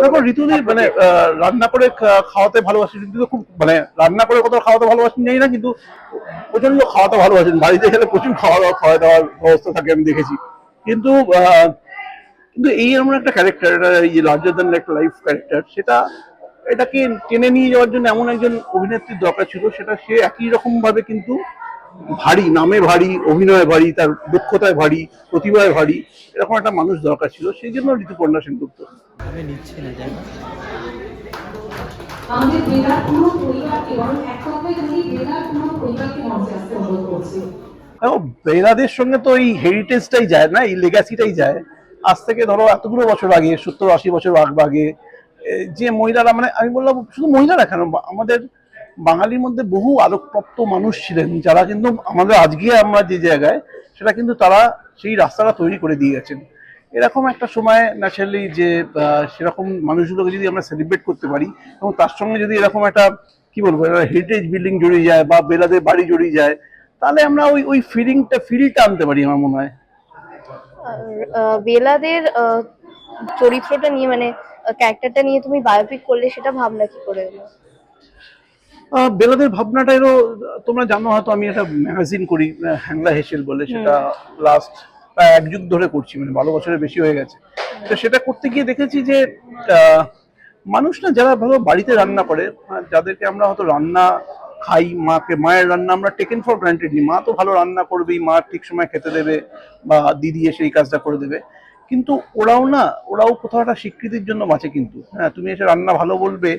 দেখো ঋতুদি মানে রান্না করে খাওয়াতে ভালোবাসেন ঋতু খুব মানে রান্না করে কত খাওয়াতে ভালোবাসেন, জানি না, কিন্তু প্রচণ্ড খাওয়াতে ভালোবাসেন। বাড়িতে গেলে প্রচুর খাওয়া দাওয়া, খাওয়া দাওয়ার ব্যবস্থা থাকে, আমি দেখেছি। কিন্তু কিন্তু এই এমন একটা ক্যারেক্টার এটা এই যে লার্জার দ্যান একটা লাইফ ক্যারেক্টার সেটা এটাকে টেনে নিয়ে যাওয়ার জন্য এমন একজন অভিনেত্রীর দরকার ছিল, সেটা সে একই রকম ভাবে কিন্তু ভারী নামে ভারী অভিনয় ভারী তার দক্ষতায় ভারী প্রতিভায় ভারী এরকম একটা মানুষ দরকার ছিল সেই জন্য ঋতুপর্ণা সেনগুপ্ত। আমি নিচ্ছি না জানি আমাদের বেলার পুরো পরিবারকে বরং এক কথায় বলি বেলার পুরো পরিবারকে মঞ্চে আসতে অনুরোধ করছি। বেলাদের সঙ্গে তো এই হেরিটেজটাই যায় না এই লেগাসিটাই যায়। আজ থেকে ধরো এতগুলো বছর আগে সত্তর আশি বছর আগ আগে যে মহিলারা মানে আমি বললাম শুধু মহিলারা কেন আমাদের বাঙালির মধ্যে বহু আলোকপ্রাপ্ত মানুষ ছিলেন, যারা কিন্তু আমাদের আজকে আমরা যে জায়গায়, সেটা কিন্তু তারা সেই রাস্তাটা তৈরি করে দিয়ে গেছেন এরকম একটা সময় ন্যাচারালি যে সেরকম মানুষগুলোকে যদি আমরা সেলিব্রেট করতে পারি, এবং তার সঙ্গে যদি এরকম একটা, কি বলব হেরিটেজ বিল্ডিং জড়িয়ে যায় বা বেলাদের বাড়ি জড়িয়ে যায়, তাহলে আমরা ওই ওই ফিলিংটা ফিলটা আনতে পারি আমার মনে হয়। বেলাদের চরিত্রটা নিয়ে মানে ক্যারেক্টারটা নিয়ে তুমি বায়োপিক করলে, সেটা ভাবনা কি করে বেলাদের ভাবনাটা এলো তোমরা জানো হয়তো আমি একটা ম্যাগাজিন করি হ্যাংলা হেসেল বলে সেটা লাস্ট প্রায় এক যুগ ধরে করছি মানে বারো বছরের বেশি হয়ে গেছে। তো সেটা করতে গিয়ে দেখেছি যে মানুষ না যারা ভালো বাড়িতে রান্না করে যাদেরকে আমরা হয়তো রান্না খাই মাকে মায়ের রান্না আমরা টেকেন ফর গ্রান্টেড নিই মা তো ভালো রান্না করবেই মা ঠিক সময় খেতে দেবে বা দিদি এসে এই কাজটা করে দেবে। কিন্তু ওরাও না ওরাও কোথাও একটা স্বীকৃতির জন্য বাঁচে কিন্তু। হ্যাঁ তুমি এসে রান্না ভালো বলবে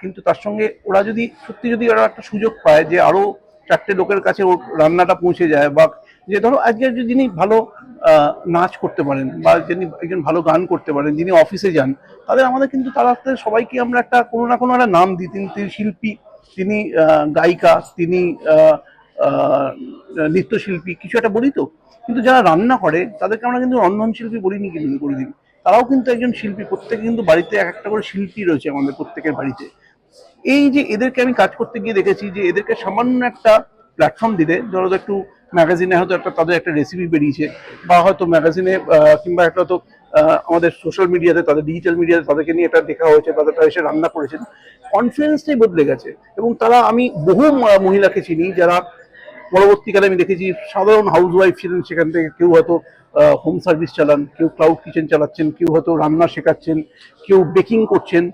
কিন্তু তার সঙ্গে ওরা যদি, সত্যি যদি ওরা একটা সুযোগ পায় যে আরও চারটে লোকের কাছে ওর রান্নাটা পৌঁছে যায় বা যে ধরো আজকে যিনি ভালো নাচ করতে পারেন বা যিনি একজন ভালো গান করতে পারেন, যিনি অফিসে যান, তাদের আমাদের কিন্তু তারা সবাইকে আমরা একটা কোনো না কোনো একটা নাম দিই। তিনি তিনি শিল্পী, তিনি গায়িকা, তিনি নৃত্যশিল্পী, কিছু একটা বলি তো। কিন্তু যারা রান্না করে, তাদেরকে আমরা কিন্তু রন্ধন শিল্পী বলিনি কিন্তু করে দিই তারাও কিন্তু একজন শিল্পী, প্রত্যেকে কিন্তু বাড়িতে এক একটা করে শিল্পী রয়েছে আমাদের প্রত্যেকের বাড়িতে। এই যে এদেরকে আমি কাজ করতে গিয়ে দেখেছি যে এদেরকে সামান্য একটা প্ল্যাটফর্ম দিলে, ধরো একটু ম্যাগাজিনে হয়তো একটা, তাদের একটা রেসিপি বেরিয়েছে, বা হয়তো ম্যাগাজিনে কিংবা একটা হয়তো আমাদের সোশ্যাল মিডিয়াতে তাদের ডিজিটাল মিডিয়াতে তাদেরকে নিয়ে এটা দেখা হয়েছে, তাদের এসে রান্না করেছেন। কনফিডেন্সটাই বদলে গেছে। এবং তারা, আমি বহু মহিলাকে চিনি যারা পরবর্তীকালে আমি দেখেছি সাধারণ হাউস ওয়াইফ ছিলেন সেখান থেকে কেউ হয়তো হোম সার্ভিস চালান, কেউ ক্লাউড কিচেন চালাচ্ছেন, কেউ হয়তো রান্না শেখাচ্ছেন, কেউ বেকিং করছেন।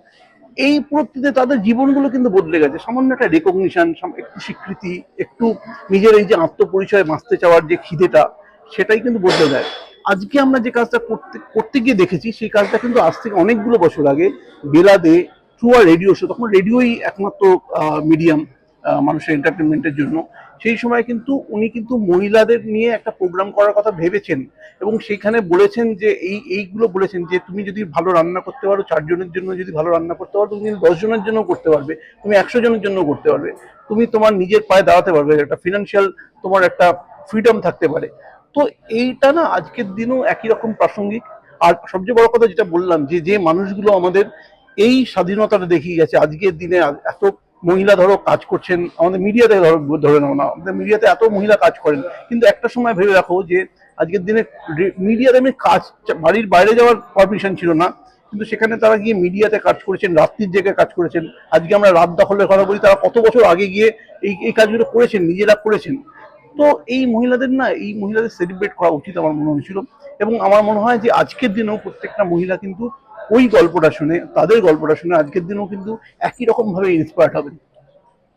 এই প্রত্যেকে তাদের জীবনগুলো কিন্তু বদলে গেছে। সামান্য একটা রেকগনিশন একটু স্বীকৃতি, একটু নিজের এই যে আত্মপরিচয় বাঁচতে চাওয়ার যে খিদেটা, সেটাই কিন্তু বদলে দেয় আজকে আমরা যে কাজটা করতে করতে গিয়ে দেখেছি, সেই কাজটা কিন্তু আজ থেকে অনেকগুলো বছর আগে বেলাদে থ্রু আর রেডিও শো তখন রেডিওই একমাত্র মিডিয়াম মানুষের এন্টারটেনমেন্টের জন্য। সেই সময় কিন্তু উনি কিন্তু মহিলাদের নিয়ে একটা প্রোগ্রাম করার কথা ভেবেছেন এবং সেখানে বলেছেন যে এই, এইগুলো বলেছেন যে তুমি যদি ভালো রান্না করতে পারো চারজনের জন্য যদি ভালো রান্না করতে পারো, তুমি কিন্তু দশ জনের জন্য করতে পারবে, তুমি একশো জনের জন্য করতে পারবে, তুমি তোমার নিজের পায়ে দাঁড়াতে পারবে, একটা ফিনান্সিয়াল তোমার একটা ফ্রিডম থাকতে পারে। তো এইটা না আজকের দিনও একই রকম প্রাসঙ্গিক। আর সবচেয়ে বড় কথা যেটা বললাম যে যে মানুষগুলো আমাদের এই স্বাধীনতাটা দেখিয়ে গেছে, আজকের দিনে এত মহিলা ধরো কাজ করছেন, আমাদের মিডিয়াতে ধরো, ধরে নাও না, আমাদের মিডিয়াতে এত মহিলা কাজ করেন। কিন্তু একটা সময় ভেবে রাখো যে, আজকের দিনে মিডিয়াতে এমনি কাজ, বাড়ির বাইরে যাওয়ার পারমিশন ছিল না, কিন্তু সেখানে তারা গিয়ে মিডিয়াতে কাজ করেছেন, রাত্রির জায়গায় কাজ করেছেন। আজকে আমরা রাত দখলের কথা বলি, তারা কত বছর আগে গিয়ে এই এই কাজগুলো করেছেন, নিজেরা করেছেন। তো এই মহিলাদের না, এই মহিলাদের সেলিব্রেট করা উচিত আমার মনে হয়েছিল। এবং আমার মনে হয় যে আজকের দিনেও প্রত্যেকটা মহিলা কিন্তু ওই গল্পটা শুনে তাদের গল্পটা শুনে আজকের দিনেও কিন্তু একই রকম ভাবে ইন্সপায়ার্ড হবেন।